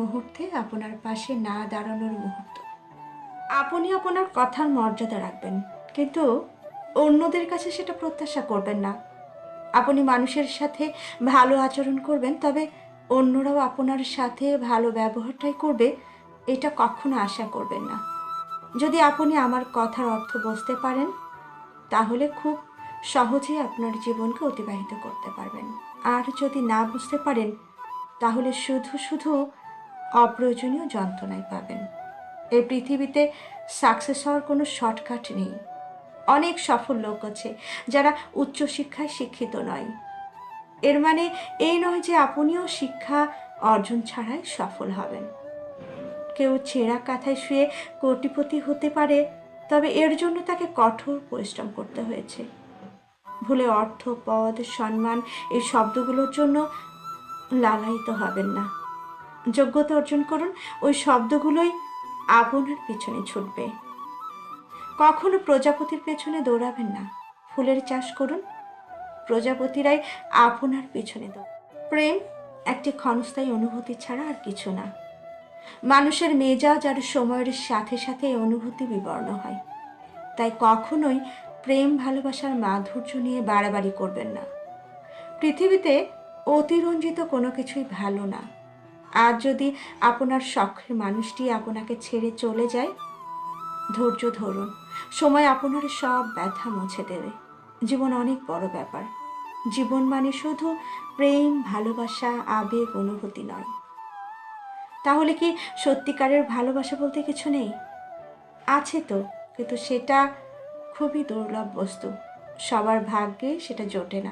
মুহূর্তে আপনার পাশে না দাঁড়ানোর মুহূর্ত। আপনি আপনার কথার মর্যাদা রাখবেন, কিন্তু অন্যদের কাছে সেটা প্রত্যাশা করবেন না। আপনি মানুষের সাথে ভালো আচরণ করবেন, তবে অন্যরাও আপনার সাথে ভালো ব্যবহারটাই করবে, এটা কখনো আশা করবেন না। যদি আপনি আমার কথার অর্থ বুঝতে পারেন, তাহলে খুব সহজেই আপনার জীবনকে অতিবাহিত করতে পারবেন। আর যদি না বুঝতে পারেন, তাহলে শুধু শুধু অপ্রয়োজনীয় যন্ত্রণায় পাবেন। এই পৃথিবীতে সাকসেস হওয়ার কোনো শর্টকাট নেই। অনেক সফল লোক আছে যারা উচ্চশিক্ষায় শিক্ষিত নয়। এর মানে এই নয় যে আপনিও শিক্ষা অর্জন ছাড়াই সফল হবেন। কেউ ছেঁড়া কাঁথায় শুয়ে কোটিপতি হতে পারে, তবে এর জন্য তাকে কঠোর পরিশ্রম করতে হয়েছে। ভুলে অর্থ, পদ, সম্মান এই শব্দগুলোর জন্য লালায়িত হবেন না। যোগ্যতা অর্জন করুন, ওই শব্দগুলোই আপনার পেছনে ছুটবে। কখনো প্রজাপতির পেছনে দৌড়াবেন না। ফুলের চাষ করুন। প্রজাপতিরাই আপনার পেছনে দৌড় প্রেম একটি ক্ষণস্থায়ী অনুভূতি ছাড়া আর কিছু না। মানুষের মেজাজ আর সময়ের সাথে সাথে এই অনুভূতি বিবর্ণ হয়। তাই কখনোই প্রেম ভালোবাসার মাধুর্য নিয়ে বাড়াবাড়ি করবেন না। পৃথিবীতে অতিরঞ্জিত কোনো কিছুই ভালো না। আর যদি আপনার শখের মানুষটি আপনাকে ছেড়ে চলে যায়, ধৈর্য ধরুন। সময় আপনার সব ব্যথা মুছে দেবে। জীবন অনেক বড় ব্যাপার। জীবন মানে শুধু প্রেম, ভালোবাসা, আবেগ, অনুভূতি নয়। তাহলে কি সত্যিকারের ভালোবাসা বলতে কিছু নেই? আছে তো, কিন্তু সেটা খুবই দুর্লভ বস্তু। সবার ভাগ্যে সেটা জোটে না।